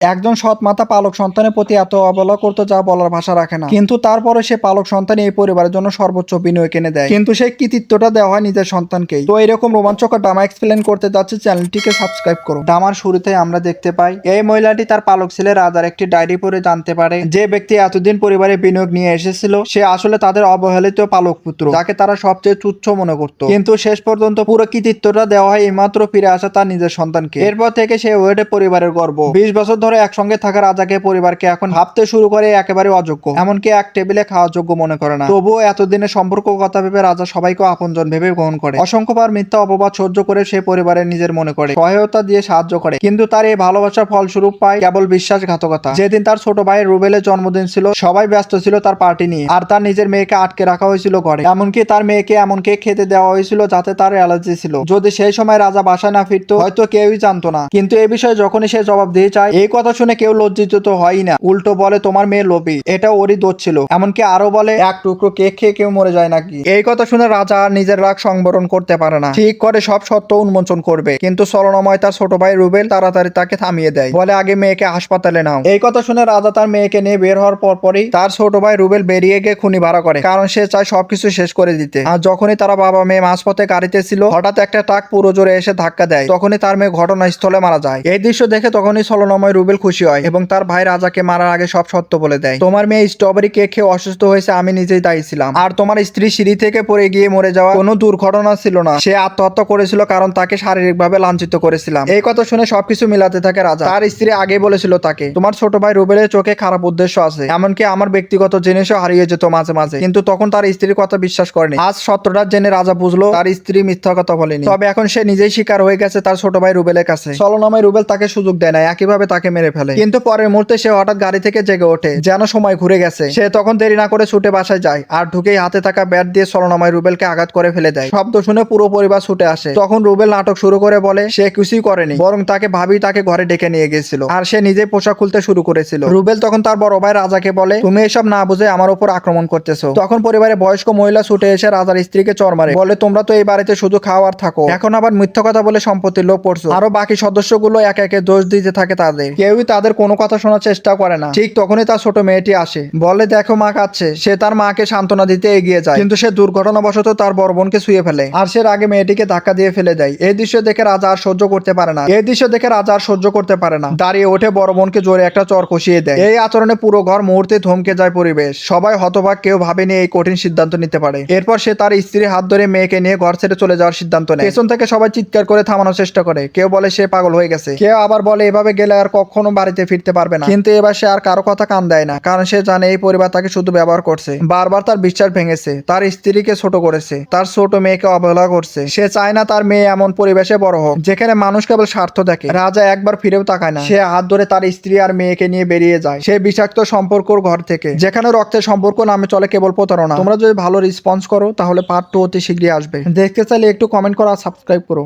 একজন সৎ মাতা পালক সন্তানের প্রতি এত অবহেলা করতে যা বলার ভাষা রাখে না। কিন্তু তারপরে সে পালক সন্তান এই পরিবারের জন্য সর্বোচ্চ বিনিয়োগ এনে দেয়। কিন্তু সেই কৃতিত্বটা দেওয়া হয় নিজের সন্তানকেই। তো এরকম রোমাঞ্চকর ডামা এক্সপ্লেন করতে যাচ্ছে চ্যানেলটিকে সাবস্ক্রাইব করো ডামার শুরুতে আমরা দেখতে পাই, এই মহিলাটি তার পালক ছেলে রাজার একটি ডায়েরি পড়ে জানতে পারে, যে ব্যক্তি এতদিন পরিবারে বিনিয়োগ নিয়ে এসেছিল, সে আসলে তাদের অবহেলিত পালক পুত্র, যাকে তারা সবচেয়ে তুচ্ছ মনে করত। কিন্তু শেষ পর্যন্ত পুরো কৃতিত্বটা দেওয়া হয় এইমাত্র ফিরে আসা তার নিজের সন্তানকে। এরপর থেকে সে ওয়েটে পরিবারের গর্ব। বিশ বছর ধরে একসঙ্গে থাকা রাজাকে পরিবারকে এখন ভাবতে শুরু করে একেবারে অযোগ্য। এমনকি এক টেবিলে খাওয়ার যোগ্য মনে করে না। তবুও এতদিনের সম্পর্ক কথা ভেবে রাজা সবাইকে আপনজন ভেবে গ্রহণ করে। অসংখ্যবার মিথ্যা অপবাদ সহ্য করে সে পরিবারের নিজের মনে করে। সহায়তা দিয়ে সাহায্য করে। কিন্তু তার এই ভালোবাসার ফলস্বরূপ পায় কেবল বিশ্বাসঘাতকতা। যেদিন তার ছোট ভাই রুবেলের জন্মদিন ছিল, সবাই ব্যস্ত ছিল তার পার্টি নিয়ে। আর তার নিজের মেয়েকে আটকে রাখা হয়েছিল ঘরে। এমনকি তার মেয়েকে এমন কেক খেতে দেওয়া হয়েছিল যাতে তার অ্যালার্জি ছিল। যদি সেই সময় রাজা বাসায় না ফিরতো, হয়তো কেউই জানতো না। কিন্তু এই বিষয়ে যখনই সে জবাব দিয়ে চায়, এই কথা শুনে কেউ লজ্জিত তো হয়ই না। উল্টো বলে, তোমার মেয়ে লোভী। এটা ওরই দোষ ছিল। এমনকি আরও বলে, এক টুকরো কেক খেয়ে কেউ মরে যায় নাকি? এই কথা শুনে রাজা নিজের রাগ সংবরণ করতে পারে না। ঠিক করে সব সত্য উন্মোচন করবে। কিন্তু সলনময় তার ছোট ভাই রুবেল তাড়াতাড়ি তাকে থামিয়ে দেয়। বলে, আগে মেয়েকে হাসপাতালে নাও। এই কথা শুনে রাজা তার মেয়েকে নিয়ে বের হওয়ার পর পরই তার ছোট ভাই রুবেল বেরিয়ে গিয়ে খুনি ভাড়া করে, কারণ সে চায় সবকিছু শেষ করে দিতে। আর যখনই তারা বাবা মেয়ে মাঝপথে গাড়িতে ছিল, হঠাৎ একটা ট্রাক পুরো জোরে এসে ধাক্কা দেয়। তখনই তার মেয়ে ঘটনাস্থলে মারা যায়। এই দৃশ্য দেখে তখনই সলনময় রুবেল খুশি হয় এবং তার ভাই রাজাকে মারার আগে সব সত্য বলে দেয়। তোমার মেয়ে স্ট্রবেরি কেক খেয়ে অসুস্থ হয়েছে, আমি নিজেই দায়ী ছিলাম। আর তোমার স্ত্রী সিঁড়ি থেকে পড়ে গিয়ে মরে যাওয়া কোনো দুর্ঘটনা ছিল না। সে আত্মহত্যা করেছিল কারণ তাকে শারীরিকভাবে লাঞ্ছিত করেছিলাম। এই কথা শুনে সবকিছু মিলাতে থাকে রাজা। তার স্ত্রী আগে বলেছিল তাকে, তোমার ছোট ভাই রুবেলের চোখে খারাপ উদ্দেশ্য আছে, এমনকি আমার ব্যক্তিগত জিনিসও হারিয়ে যেত মাঝে মাঝে। কিন্তু তখন তার স্ত্রীর কথা বিশ্বাস করেনি। আজ সত্যটা জেনে রাজা বুঝলো, তার স্ত্রী মিথ্যা কথা বলেনি। তবে এখন সে নিজেই শিকার হয়ে গেছে তার ছোট ভাই রুবেলের কাছে। সলনাময় রুবেল তাকে সুযোগ দেয় না একইভাবে তাকে মেরে ফেলে। কিন্তু পরের মুহূর্তে সে হঠাৎ গাড়ি থেকে জেগে ওঠে, যেন সময় ঘুরে গেছে। সে তখন দেরি না করে ছুটে বাসায় যায় আর ঢুকেই হাতে থাকা ব্যাট দিয়ে সলনাময় রুবেলকে আঘাত করে ফেলে দেয়। শব্দ শুনে পুরো পরিবার ছুটে আসে। তখন রুবেল নাটক শুরু করে বলে, সে কিছুই করেনি, বরং তাকে ভাবি তাকে ঘরে ডেকে নিয়ে গেছিল আর সে নিজে পোশাক খুলতে শুরু করেছিল। রুবেল তখন তার বড় ভাই রাজাকে বলে, তুমি এসব না বুঝে আমার উপর আক্রমণ করতেছো। তখন পরিবারে বয়স্ক মহিলা ছুটে এসে রাজার স্ত্রীকে চর মারে, বলে, তোমরা তো এই বাড়িতে শুধু খাওয়ার থাকো। এখন আবার মিথ্যা কথা বলে সম্পত্তির লোভ পড়ছো। আরও বাকি সদস্যগুলো একে একে দোষ দিতে থাকে তাদের। কেউই তাদের কোনো কথা শোনার চেষ্টা করে না। ঠিক তখনই তার ছোট মেয়েটি আসে। বলে, দেখো মা কাচ্ছে সে তার মাকে সান্ত্বনা দিতে এগিয়ে যায়। কিন্তু সে দুর্ঘটনাবশত তার বড় বোনকে শুয়ে ফেলে। আর সে আগে মেয়েটিকে ধাক্কা দিয়ে ফেলে দেয়। এই দৃশ্য দেখে রাজা আর সহ্য করতে পারে না। এই দৃশ্য দেখে রাজা আর সহ্য করতে পারে না। দাঁড়িয়ে ওঠে বড় বোনকে জোরে একটা চর কষিয়ে দেয়। এই আচরণে পুরো ঘর মুহূর্তে থমকে যায় পরিবেশ। সবাই হতবাক কেউ ভাবেনি এই কঠিন সিদ্ধান্ত নিতে পারে। এরপর সে তার স্ত্রীর হাত ধরে মেয়েকে নিয়ে ঘর ছেড়ে চলে যাওয়ার সিদ্ধান্ত নেয়। পেছন থেকে সবাই চিৎকার করে থামানোর চেষ্টা করে। কেউ বলে, সে পাগল হয়ে গেছে। কেউ আবার বলে, এভাবে গেলে আর কখনো বাড়িতে ফিরতে পারবে না। কিন্তু এবার সে আর কারও কথা কান দেয় না, কারণ সে জানে এই পরিবার তাকে শুধু ব্যবহার করছে। বারবার তার বিশ্বাস ভেঙেছে, তার স্ত্রীকে ছোট করেছে, তার ছোট মেয়েকে অবহেলা করছে। সে চায় না তার মেয়ে এমন পরিবেশে বড় হোক, যেখানে মানুষ কেবল স্বার্থ দেখে। রাজা একবার ফিরেও তাকায় না। সে হাত ধরে তার স্ত্রী আর মেয়েকে নিয়ে বেরিয়ে যায়। সে বিষাক্ত সম্পর্কর ঘর থেকে, যেখানে রক্তের সম্পর্ক নামে চলে কেবল প্রতারণা। তোমরা যদি ভালো রেসপন্স করো, তাহলে পার্ট টু অতি শীঘ্রই আসবে। দেখতে চাইলে একটু কমেন্ট করো আর সাবস্ক্রাইব করো।